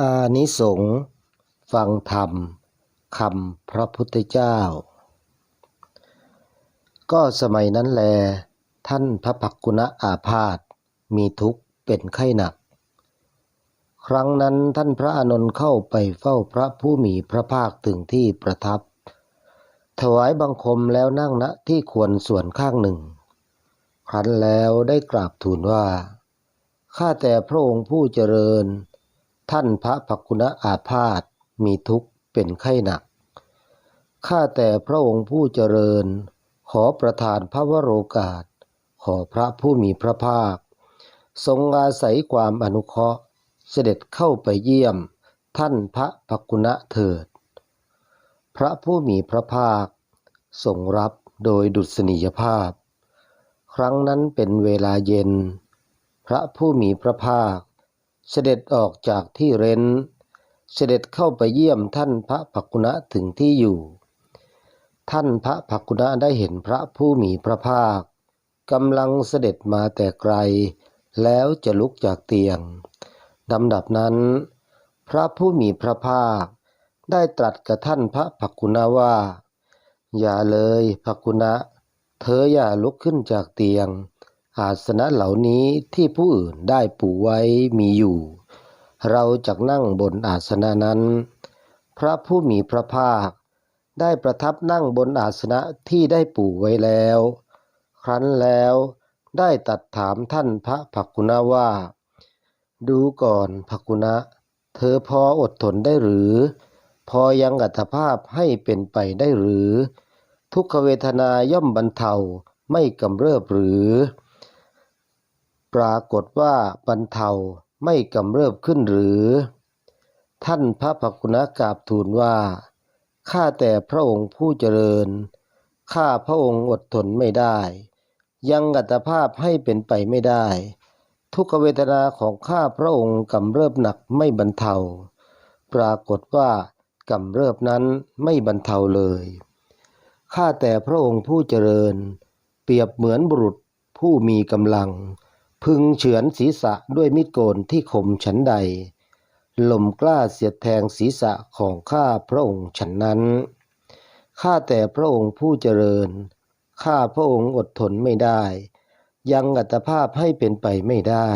อานิสงส์ฟังธรรมคำพระพุทธเจ้า ก็สมัยนั้นแล ท่านพระภักกุณะอาพาธมีทุกข์เป็นไข้หนัก ครั้งนั้นท่านพระอานนท์เข้าไปเฝ้าพระผู้มีพระภาคถึงที่ประทับ ถวายบังคมแล้วนั่งณที่ควรส่วนข้างหนึ่ง ครั้นแล้วได้กราบทูลว่า ข้าแต่พระองค์ผู้เจริญ ท่านพระภักกุณะอาพาธมีทุกข์เป็นไข้หนัก ข้าแต่พระองค์ผู้เจริญ ขอประทานพระวโรกาส ขอพระผู้มีพระภาค ทรงอาศัยความอนุเคราะห์ เสด็จเข้าไปเยี่ยม ท่านพระภักุณะเถิด พระผู้มีพระภาคทรงรับโดยดุษณียภาพ ครั้งนั้นเป็นเวลาเย็น พระผู้มีพระภาค เสด็จออกจากที่เร้น เสด็จเข้าไปเยี่ยมท่านพระภักกุณะถึงที่อยู่ ท่านพระภักกุณะได้เห็นพระผู้มีพระภาคกำลังเสด็จมาแต่ไกล แล้วจะลุกจากเตียงลำดับนั้น พระผู้มีพระภาคได้ตรัสกับท่านพระภักกุณะว่า อย่าเลยภักกุณะ เธออย่าลุกขึ้นจากเตียง อาสนะเหล่านี้ที่ผู้อื่นได้ปูไว้มีอยู่ เราจะนั่งบนอาสนะนั้น พระผู้มีพระภาค ได้ประทับนั่งบนอาสนะที่ได้ปูไว้แล้ว ครั้นแล้วได้ตัดถามท่านพระภักกุณะว่า ดูก่อนภักกุณะเธอพออดทนได้หรือ พอยังอัตภาพให้เป็นไปได้หรือ ทุกขเวทนาย่อมบรรเทาไม่กำเริบหรือ ปรากฏว่าบรรเทาไม่กำเริบขึ้นหรือ ท่านพระภักกุณะกราบทูลว่า ข้าแต่พระองค์ผู้เจริญ ข้าพระองค์อดทนไม่ได้ ยังอัตภาพให้เป็นไปไม่ได้ ทุกเวทนาของข้าพระองค์กำเริบหนักไม่บรรเทา ปรากฏว่ากำเริบนั้นไม่บรรเทาเลย ข้าแต่พระองค์ผู้เจริญ เปรียบเหมือนบุรุษผู้มีกำลัง พึงเฉือนศีรษะด้วยมีดโกนที่คมฉันใดลมกล้าเสียดแทงศีรษะของข้าพระองค์ฉันนั้น ข้าแต่พระองค์ผู้เจริญ ข้าพระองค์อดทนไม่ได้ ยังอัตภาพให้เป็นไปไม่ได้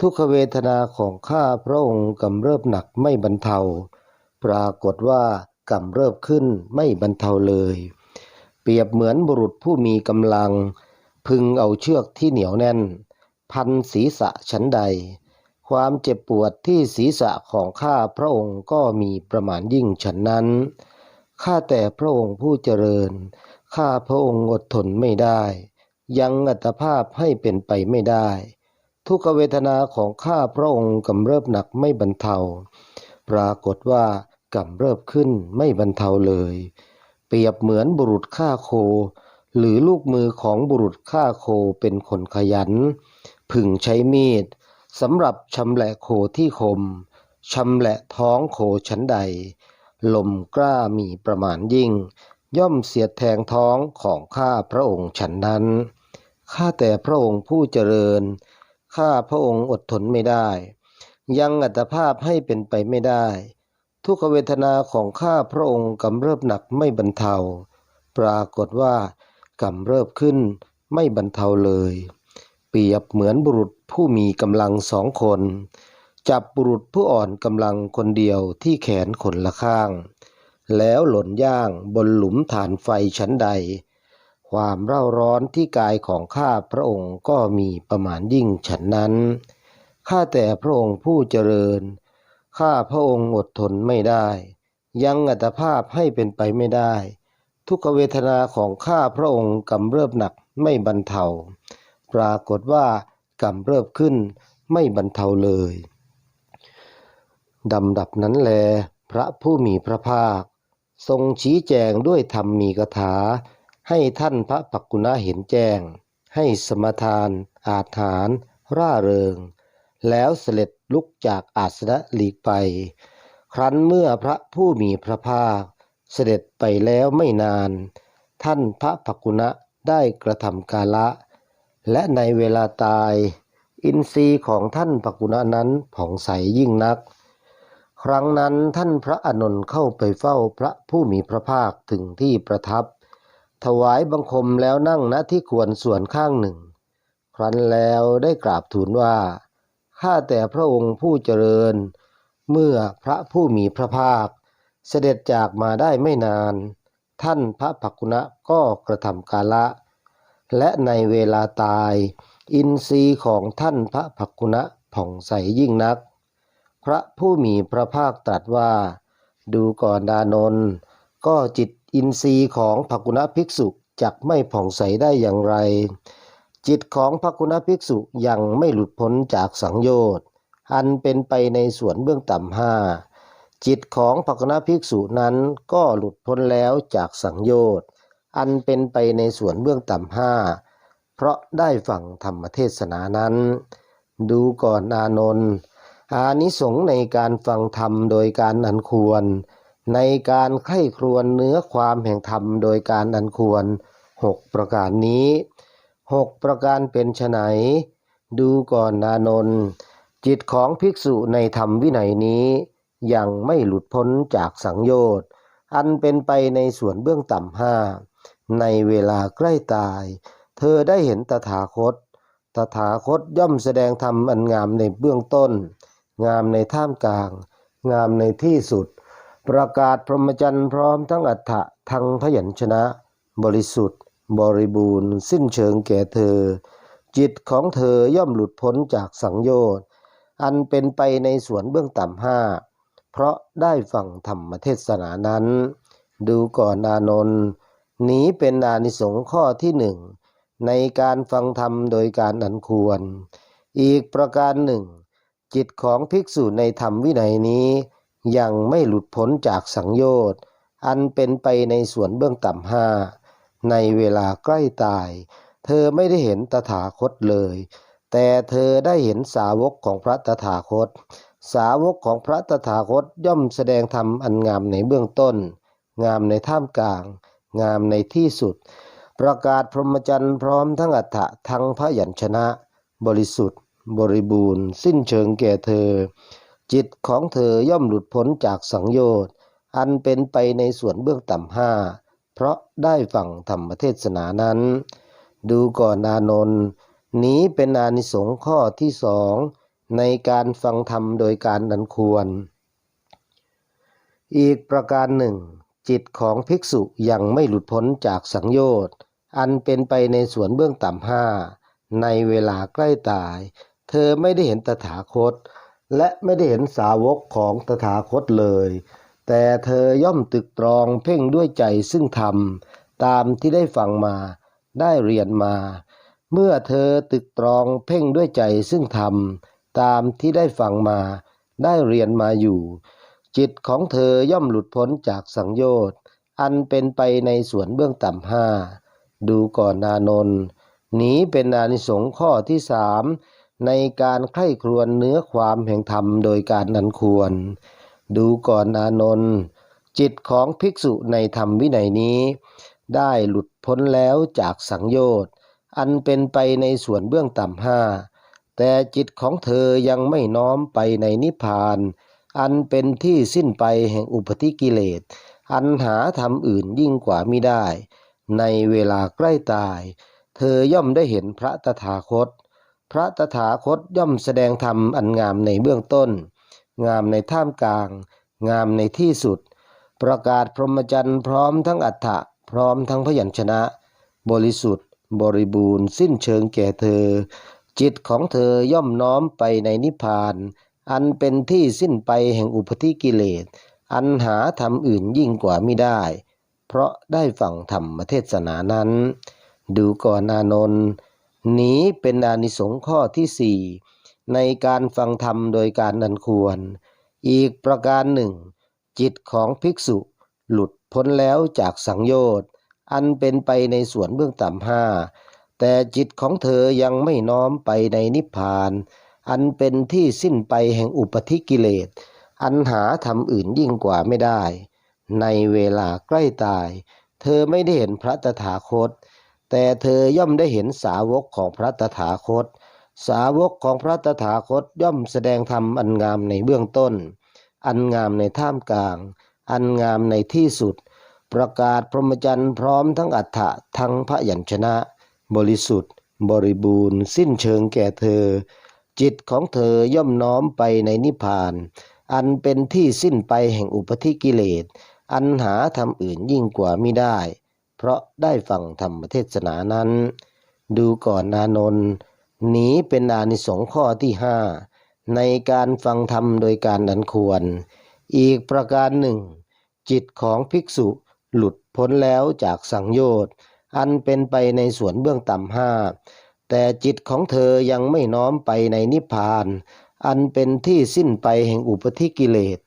ทุกขเวทนาของข้าพระองค์กำเริบหนักไม่บรรเทา ปรากฏว่ากำเริบขึ้นไม่บรรเทาเลย เปรียบเหมือนบุรุษผู้มีกำลัง พึงเอาเชือกที่เหนียวแน่น พันศีรษะฉันใด ความเจ็บปวดที่ศีรษะของข้าพระองค์ก็มีประมาณยิ่งฉันนั้น ข้าแต่พระองค์ผู้เจริญ ข้าพระองค์อดทนไม่ได้ ยังอัตภาพให้เป็นไปไม่ได้ ทุกเวทนาของข้าพระองค์กำเริบหนักไม่บรรเทา ปรากฏว่ากำเริบขึ้นไม่บรรเทาเลย เปรียบเหมือนบุรุษฆ่าโค หรือลูกมือของบุรุษฆ่าโคเป็นคนขยัน พึงใช้มีดสำหรับชำแหละโคที่คมชำแหละท้องโคชั้นใด ลมกล้ามีประมาณยิ่ง ย่อมเสียดแทงท้องของข้าพระองค์ฉันนั้น ข้าแต่พระองค์ผู้เจริญ ข้าพระองค์อดทนไม่ได้ ยังอัตภาพให้เป็นไปไม่ได้ ทุกเวทนาของข้าพระองค์กำเริบหนักไม่บรรเทา ปรากฏว่ากำเริบขึ้นไม่บรรเทาเลย รียบเหมือนบุรุษผู้มีกำลังสองคน จับบุรุษผู้อ่อนกำลังคนเดียวที่แขนขนละข้าง แล้วหล่นย่างบนหลุมฐานไฟชั้นใด ความเร่าร้อนที่กายของข้าพระองค์ก็มีประมาณยิ่งฉันนั้น ข้าแต่พระองค์ผู้เจริญ ข้าพระองค์อดทนไม่ได้ ยังอัตภาพให้เป็นไปไม่ได้ ทุกเวทนาของข้าพระองค์กำเริบหนักไม่บรรเทา ปรากฏว่ากำเริบขึ้นไม่บรรเทาเลยดำดับนั้นแล พระผู้มีพระภาค ทรงชี้แจงด้วยธรรมมีกถา ให้ท่านพระปักกุณะเห็นแจ้ง ให้สมทาน อาถานร่าเริง แล้วเสด็จลุกจากอาสนะหลีกไป ครั้นเมื่อพระผู้มีพระภาค เสด็จไปแล้วไม่นาน ท่านพระปักกุณะได้กระทำกาละ และในเวลาตาย อินทรีย์ของท่านปักกุณะนั้นผ่องใสยิ่งนัก ครั้งนั้นท่านพระอนนท์เข้าไปเฝ้าพระผู้มีพระภาคถึงที่ประทับ ถวายบังคมแล้วนั่งณที่ควรส่วนข้างหนึ่ง ครั้นแล้วได้กราบทูลว่า ข้าแต่พระองค์ผู้เจริญ เมื่อพระผู้มีพระภาค เสด็จจากมาได้ไม่นาน ท่านพระภักกุณะก็กระทำกาละ และในเวลาตาย อินทรีย์ของท่านพระภักุณะผ่องใสยิ่งนัก พระผู้มีพระภาคตรัสว่า ดูก่อนดานนท์ก็จิตอินทรีย์ของภักุณะภิกษุจักไม่ผ่องใสได้อย่างไร จิตของภักุณะภิกษุยังไม่หลุดพ้นจากสังโยชน์อันเป็นไปในส่วนเบื้องต่ำห้าจิตของภักกุณะภิกษุนั้นก็หลุดพ้นแล้วจากสังโยชน์ อันเป็นไปในส่วนเบื้องต่ำห้าเพราะได้ฟังธรรมเทศนานั้น ดูก่อนอานนท์อานิสงส์ในการฟังธรรมโดยการอันควร ในการไข้ครวนเนื้อความแห่งธรรมโดยการอันควรหกประการนี้หกประการเป็นไฉนดูก่อนอานนท์จิตของภิกษุในธรรมวินัยนี้ ยังไม่หลุดพ้นจากสังโยชน์ อันเป็นไปในส่วนเบื้องต่ำห้า ในเวลาใกล้ตาย เธอได้เห็นตถาคต ตถาคตย่อมแสดงธรรมอันงามในเบื้องต้น งามในท่ามกลาง งามในที่สุด ประกาศพรหมจรรย์พร้อมทั้งอัฏฐะทั้งพยัญชนะ บริสุทธิ์ บริบูรณ์ สิ้นเชิงแก่เธอ จิตของเธอย่อมหลุดพ้นจากสังโยชน์ อันเป็นไปในสวนเบื้องต่ำห้าเพราะได้ฟังธรรมเทศนานั้น ดูก่อนอานนท์ นี้เป็นอานิสงส์ข้อที่หนึ่งในการฟังธรรมโดยการอันควร อีกประการหนึ่ง จิตของภิกษุในธรรมวินัยนี้ ยังไม่หลุดพ้นจากสังโยชน์ อันเป็นไปในส่วนเบื้องต่ำห้าในเวลาใกล้ตาย เธอไม่ได้เห็นตถาคตเลย แต่เธอได้เห็นสาวกของพระตถาคต สาวกของพระตถาคตย่อมแสดงธรรมอันงามในเบื้องต้น งามในท่ามกลาง งามในที่สุด ประกาศพรหมจรรย์พร้อมทั้งอัฏฐะทั้งพระยัญชนะ บริสุทธิ์ บริบูรณ์ สิ้นเชิงแก่เธอ จิตของเธอย่อมหลุดพ้นจากสังโยชน์ อันเป็นไปในส่วนเบื้องต่ำห้าเพราะได้ฟังธรรมเทศนานั้น ดูก่อนอานนท์นี้เป็นอานิสงส์ข้อที่สองในการฟังธรรมโดยการอันควร อีกประการหนึ่ง จิตของภิกษุยังไม่หลุดพ้นจากสังโยชน์ อันเป็นไปในส่วนเบื้องต่ำห้าในเวลาใกล้ตาย เธอไม่ได้เห็นตถาคต และไม่ได้เห็นสาวกของตถาคตเลย แต่เธอย่อมตึกตรองเพ่งด้วยใจซึ่งธรรม ตามที่ได้ฟังมาได้เรียนมา เมื่อเธอตึกตรองเพ่งด้วยใจซึ่งธรรม ตามที่ได้ฟังมาได้เรียนมาอยู่ จิตของเธอย่อมหลุดพ้นจากสังโยชน์ อันเป็นไปในส่วนเบื้องต่ำห้า ดูก่อนนานนท์นี้เป็นอานิสงส์ข้อที่สามในการใคร่ครวญเนื้อความแห่งธรรมโดยการนันควร ดูก่อนอานนจิตของภิกษุในธรรมวินัยนี้ ได้หลุดพ้นแล้วจากสังโยชน์ อันเป็นไปในส่วนเบื้องต่ำห้า แต่จิตของเธอยังไม่น้อมไปในนิพพาน อันเป็นที่สิ้นไปแห่งอุปธิกิเลส อันหาธรรมอื่นยิ่งกว่ามิได้ ในเวลาใกล้ตาย เธอย่อมได้เห็นพระตถาคต พระตถาคตย่อมแสดงธรรมอันงามในเบื้องต้น งามในท่ามกลาง งามในที่สุด ประกาศพรหมจรรย์พร้อมทั้งอัฏฐะพร้อมทั้งพยัญชนะ บริสุทธิ์ บริบูรณ์ สิ้นเชิงแก่เธอ จิตของเธอย่อมน้อมไปในนิพพาน อันเป็นที่สิ้นไปแห่งอุปธิกิเลส อันหาธรรมอื่นยิ่งกว่ามิได้ เพราะได้ฟังธรรมเทศนานั้น ดูก่อนอานนท์นี้เป็นอานิสงส์ข้อที่สี่ในการฟังธรรมโดยการอันควร อีกประการหนึ่ง จิตของภิกษุหลุดพ้นแล้วจากสังโยชน์ อันเป็นไปในส่วนเบื้องต่ำห้าแต่จิตของเธอยังไม่น้อมไปในนิพพาน อันเป็นที่สิ้นไปแห่งอุปธิกิเลส อันหาธรรมอื่นยิ่งกว่าไม่ได้ ในเวลาใกล้ตาย เธอไม่ได้เห็นพระตถาคต แต่เธอย่อมได้เห็นสาวกของพระตถาคต สาวกของพระตถาคตย่อมแสดงธรรมอันงามในเบื้องต้น อันงามในท่ามกลาง อันงามในที่สุด ประกาศพรหมจรรย์พร้อมทั้งอัฏฐะทั้งพระยัญชนะ บริสุทธิ์ บริบูรณ์ สิ้นเชิงแก่เธอ จิตของเธอย่อมน้อมไปในนิพพาน อันเป็นที่สิ้นไปแห่งอุปธิกิเลส อันหาธรรมอื่นยิ่งกว่ามิได้ เพราะได้ฟังธรรมเทศนานั้น ดูก่อนนานนท์นี้เป็นอานิสงส์ข้อที่ห้าในการฟังธรรมโดยการดันควร อีกประการหนึ่ง จิตของภิกษุหลุดพ้นแล้วจากสังโยชน์ อันเป็นไปในส่วนเบื้องต่ำห้า แต่จิตของเธอยังไม่น้อมไปในนิพพาน อันเป็นที่สิ้นไปแห่งอุปธิกิเลส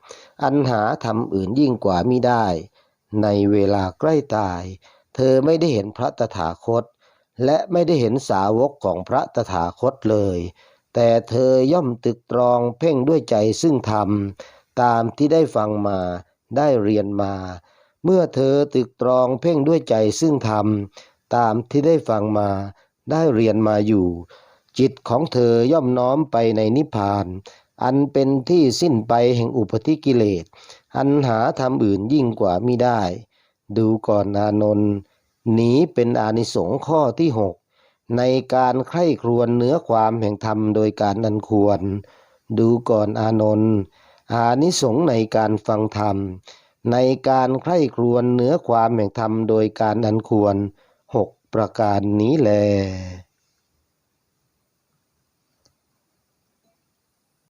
อันหาธรรมอื่นยิ่งกว่ามิได้ ในเวลาใกล้ตาย เธอไม่ได้เห็นพระตถาคต และไม่ได้เห็นสาวกของพระตถาคตเลย แต่เธอย่อมตึกตรองเพ่งด้วยใจซึ่งธรรม ตามที่ได้ฟังมาได้เรียนมา เมื่อเธอตึกตรองเพ่งด้วยใจซึ่งธรรม ตามที่ได้ฟังมา ได้เรียนมาอยู่ จิตของเธอย่อมน้อมไปในนิพพาน อันเป็นที่สิ้นไปแห่งอุปธิกิเลส อันหาธรรมอื่นยิ่งกว่ามิได้ ดูก่อนอานนท์นี้เป็นอานิสงส์ข้อที่หกในการใคร่ครวญเนื้อความแห่งธรรมโดยการนันควร ดูก่อนอานนท์อานิสงส์ในการฟังธรรม ในการใคร่ครวญเนื้อความแห่งธรรมโดยการอันควร ประการนี้แล